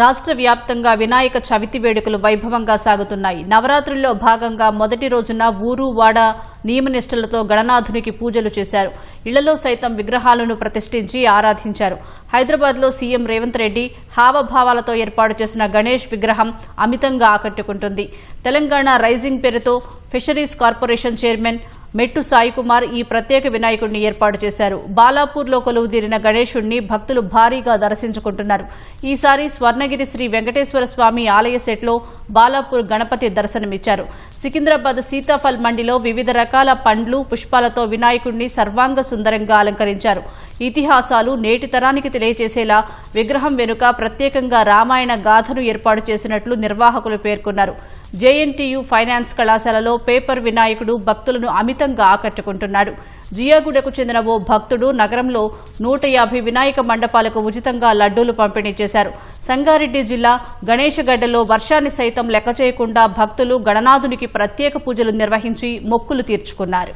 రాష్ట్ర వ్యాప్తంగా వినాయక చవితి వేడుకలు వైభవంగా సాగుతున్నాయి. నవరాత్రుల్లో భాగంగా మొదటి రోజున ఊరు వాడ నియమనిష్టలతో గణనాథునికి పూజలు చేశారు. ఇళ్ళలో సైతం విగ్రహాలను ప్రతిష్ఠించి ఆరాధించారు. హైదరాబాద్లో సీఎం రేవంత్ రెడ్డి హావభావాలతో ఏర్పాటు చేసిన గణేష్ విగ్రహం అమితంగా ఆకట్టుకుంటుంది. తెలంగాణ రైజింగ్ పేరుతో fisheries corporation chairman Mettu Sai Kumar ఈ ప్రత్యేక వినాయకుడిని ఏర్పాటు చేశారు. బాలాపూర్లో కొలువుదీరిన గణేశుడిని భక్తులు భారీగా దర్శించుకుంటున్నారు. ఈసారి స్వర్ణగిరి శ్రీ వెంకటేశ్వర స్వామి ఆలయ సెట్లో బాలాపూర్ గణపతి దర్శనమిచ్చారు. సికింద్రాబాద్ సీతాఫల్ మండిలో వివిధ రకాల పండ్లు పుష్పాలతో వినాయకుడిని సర్వాంగ సుందరంగా అలంకరించారు. ఇతిహాసాలు నేటి తరానికి తెలియజేసేలా విగ్రహం వెనుక ప్రత్యేకంగా రామాయణ గాథను ఏర్పాటు చేసినట్లు నిర్వాహకులు పేర్కొన్నారు. జేఎన్టీయు ఫైనాన్స్ కళాశాలలో పేపర్ వినాయకుడు భక్తులను అమితంగా ఆకట్టుకుంటున్నాడు. జియాగూడకు చెందిన ఓ భక్తుడు నగరంలో నూట యాభై వినాయక మండపాలకు ఉచితంగా లడ్డూలు పంపిణీ చేశారు. సంగారెడ్డి జిల్లా గణేశగడ్డలో వర్షాన్ని సైతం లెక్క చేయకుండా భక్తులు గణనాథునికి ప్రత్యేక పూజలు నిర్వహించి మొక్కులు తీర్చుకున్నారు.